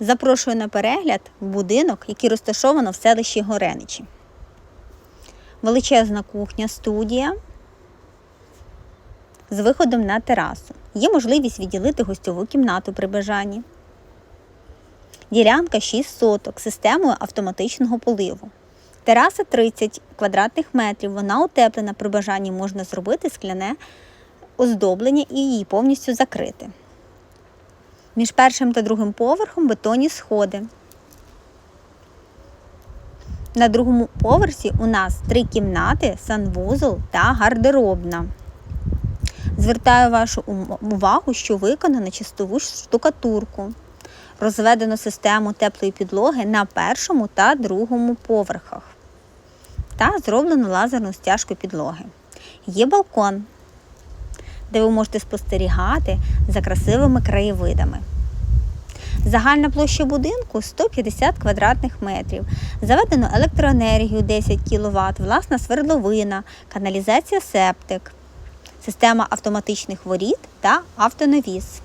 Запрошую на перегляд в будинок, який розташовано в селищі Гореничі. Величезна кухня, студія з виходом на терасу. Є можливість відділити гостьову кімнату при бажанні. Ділянка 6 соток з системою автоматичного поливу. Тераса 30 квадратних метрів. Вона утеплена. При бажанні можна зробити скляне оздоблення і її повністю закрити. Між першим та другим поверхом бетонні сходи. На другому поверсі у нас три кімнати, санвузол та гардеробна. Звертаю вашу увагу, що виконано чистову штукатурку. Розведено систему теплої підлоги на першому та другому поверхах. Та зроблено лазерну стяжку підлоги. Є балкон, де ви можете спостерігати за красивими краєвидами. Загальна площа будинку 150 квадратних метрів. Заведено електроенергію 10 кВт, власна свердловина, каналізація септик, система автоматичних воріт та автонавіс.